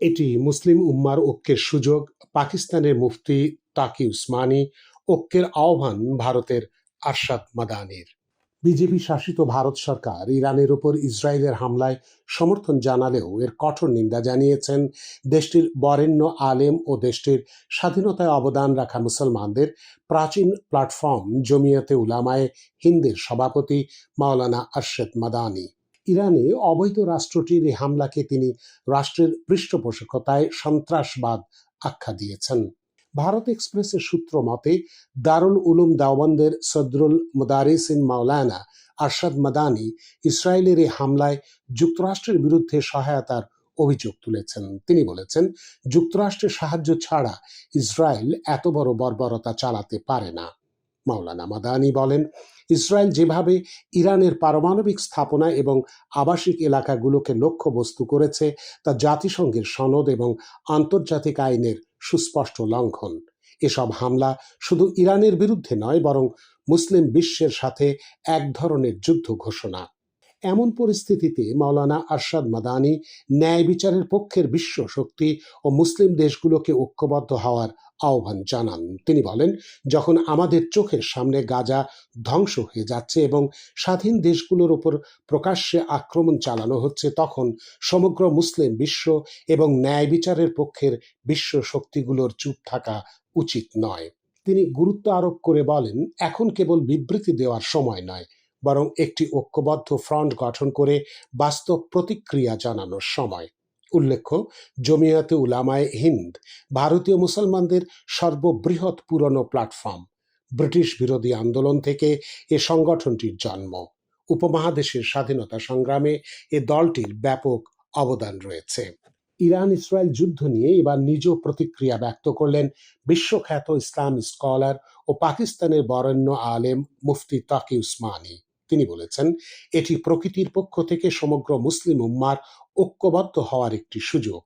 এটি মুসলিম উম্মার ঐক্যের সুযোগ, পাকিস্তানের মুফতি তাকি উসমানী ঐক্যের আহ্বান ভারতের আরশাদ মাদানির। বিজেপি শাসিত ভারত সরকার ইরানের ওপর ইসরায়েলের হামলায় সমর্থন জানালেও এর কঠোর নিন্দা জানিয়েছেন দেশটির বরেণ্য আলেম ও দেশটির স্বাধীনতায় অবদান রাখা মুসলমানদের প্রাচীন প্ল্যাটফর্ম জমিয়তে উলামায়ে হিন্দের সভাপতি মাওলানা আরশেদ মাদানি। ইরানে অবৈধ রাষ্ট্রটির এই হামলাকে তিনি রাষ্ট্রের পৃষ্ঠপোষকতায় সন্ত্রাসবাদ আখ্যা দিয়েছেন। ভারত এক্সপ্রেসের সূত্র মতে, দারুল উলুম দাওবন্দের সদরুল মুদারিসিন মাওলানা আরশাদ মাদানি ইসরায়েলের এই হামলায় যুক্তরাষ্ট্রের বিরুদ্ধে সহায়তার অভিযোগ তুলেছেন। তিনি বলেছেন, যুক্তরাষ্ট্রের সাহায্য ছাড়া ইসরায়েল এত বড় বর্বরতা চালাতে পারে না। মাওলানা মাদানি বলেন, ইসরায়েল যেভাবে ইরানের পারমাণবিক স্থাপনা এবং আবাসিক এলাকাগুলোকে লক্ষ্যবস্তু করেছে, তা জাতিসংঘের সনদ এবং আন্তর্জাতিক আইনের সুস্পষ্ট লঙ্ঘন। এসব হামলা শুধু ইরানের বিরুদ্ধে নয়, বরং মুসলিম বিশ্বের সাথে এক ধরনের যুদ্ধ ঘোষণা। এমন পরিস্থিতিতে মাওলানা আরশাদ মাদানি ন্যায় বিচারের পক্ষের বিশ্ব শক্তি ও মুসলিম দেশগুলোকে ঐক্যবদ্ধ হওয়ার আহ্বান জানান। তিনি বলেন, যখন আমাদের চোখের সামনে গাজা ধ্বংস হয়ে যাচ্ছে এবং স্বাধীন দেশগুলোর ওপর প্রকাশ্যে আক্রমণ চালানো হচ্ছে, তখন সমগ্র মুসলিম বিশ্ব এবং ন্যায় বিচারের পক্ষের বিশ্ব শক্তিগুলোর চুপ থাকা উচিত নয়। তিনি গুরুত্ব আরোপ করে বলেন, এখন কেবল বিবৃতি দেওয়ার সময় নয়, বরং একটি ঐক্যবদ্ধ ফ্রন্ট গঠন করে বাস্তব প্রতিক্রিয়া জানানোর সময়। উল্লেখ্য, জমিয়াতে উলামায়ে হিন্দ, ভারতীয় মুসলমানদের সর্ববৃহৎ পুরনো প্ল্যাটফর্ম। ব্রিটিশ বিরোধী আন্দোলন থেকে এ সংগঠনটির জন্ম। উপমহাদেশের স্বাধীনতা সংগ্রামে এ দলটির ব্যাপক অবদান রয়েছে। ইরান ইসরায়েল যুদ্ধ নিয়ে এবার নিজ প্রতিক্রিয়া ব্যক্ত করলেন বিশ্বখ্যাত ইসলাম স্কলার ও পাকিস্তানের বরেণ্য আলেম মুফতি তাকি উসমানী। তিনি বলেছেন, এটি প্রকৃতির পক্ষ থেকে সমগ্র মুসলিম উম্মার ঐক্যবদ্ধ হওয়ার একটি সুযোগ।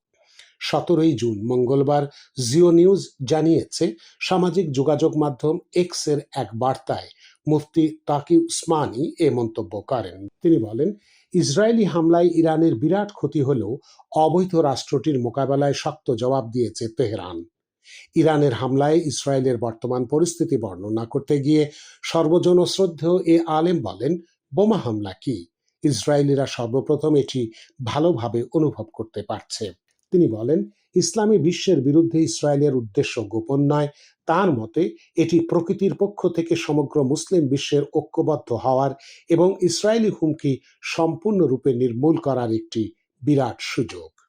সতেরোই জুন মঙ্গলবার জিও নিউজ জানিয়েছে, সামাজিক যোগাযোগ মাধ্যম এক্সের এক বার্তায় মুফতি তাকি উসমানী এ মন্তব্য করেন। তিনি বলেন, ইসরায়েলি হামলায় ইরানের বিরাট ক্ষতি হলেও অবৈধ রাষ্ট্রটির মোকাবেলায় শক্ত জবাব দিয়েছে তেহরান। ইরানের হামলায় ইসরায়েলের বর্তমান পরিস্থিতি বর্ণনা করতে গিয়ে সর্বজন শ্রদ্ধেয় এ আলেম বলেন, বোমা হামলা কি? ইসরায়েলিরা সর্বপ্রথম এটি ভালোভাবে অনুভব করতে পারছে। তিনি বলেন, ইসলামী বিশ্বের বিরুদ্ধে ইসরায়েলের উদ্দেশ্য গোপন নয়, তার মতে এটি প্রকৃতির পক্ষ থেকে সমগ্র মুসলিম বিশ্বের ঐক্যবদ্ধ হওয়ার এবং ইসরায়েলি হুমকি সম্পূর্ণরূপে নির্মূল করার একটি বিরাট সুযোগ।